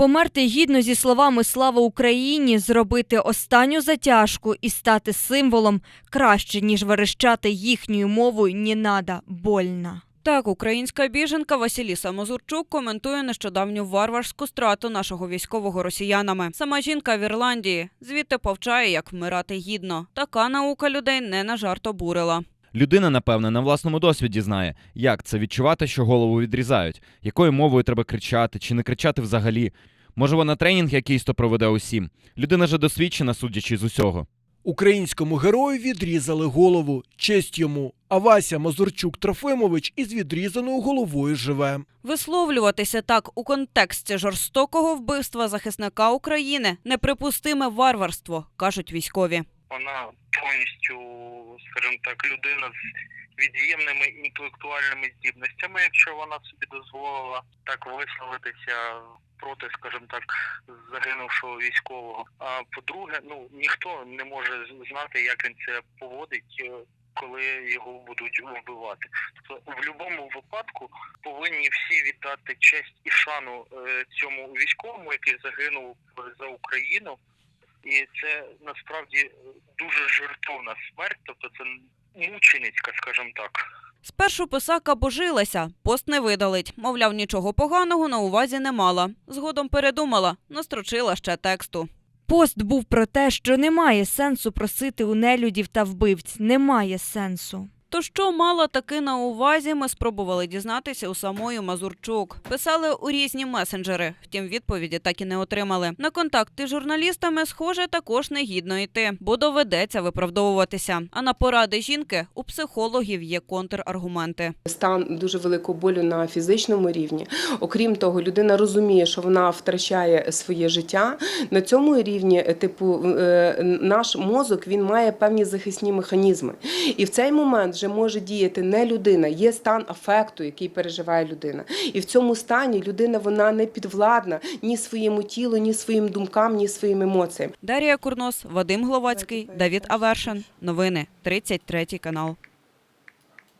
Померти гідно зі словами Слава Україні, зробити останню затяжку і стати символом краще, ніж верещати їхньою мовою «не надо, больно». Так, українська біженка Василіса Мозурчук коментує нещодавню варварську страту нашого військового росіянами. Сама жінка в Ірландії звідти повчає, як вмирати гідно. Така наука людей не на жарт обурила. Людина, напевне, на власному досвіді знає, як це відчувати, що голову відрізають, якою мовою треба кричати чи не кричати взагалі. Може, вона тренінг якийсь то проведе усім. Людина же досвідчена, судячи з усього. Українському герою відрізали голову. Честь йому. А Вася Мазурчук Трофимович із відрізаною головою живе. Висловлюватися так у контексті жорстокого вбивства захисника України неприпустиме варварство, кажуть військові. вона повністю, скажімо так, людина з від'ємними інтелектуальними здібностями, якщо вона собі дозволила так висловитися проти, скажімо так, загинувшого військового. А по-друге, ну ніхто не може знати, як він це поводить. е, Коли його будуть вбивати, тобто в будь-якому випадку повинні всі віддати честь і шану е, цьому військовому, який загинув за Україну, і це насправді дуже жертовна смерть, тобто це мученицька, скажімо так. Спершу писака божилася, пост не видалить. Мовляв, нічого поганого на увазі не мала. Згодом передумала, настрочила ще тексту. Пост був про те, що немає сенсу просити у нелюдів та вбивць. Немає сенсу. То що мала таки на увазі, ми спробували дізнатися у самої Мазурчук. Писали у різні месенджери, втім відповіді так і не отримали. На контакти з журналістами, схоже, також не гідно йти, бо доведеться виправдовуватися. А на поради жінки у психологів є контраргументи. стан дуже великого болю на фізичному рівні. Окрім того, людина розуміє, що вона втрачає своє життя. На цьому рівні, е, типу, е, наш мозок він має певні захисні механізми. І в цей момент вже може діяти не людина, є стан афекту, який переживає людина. І в цьому стані людина вона не підвладна ні своєму тілу, ні своїм думкам, ні своїм емоціям. Дарія Курнос, Вадим Гловацький, Давід Авершин. Новини 33 канал.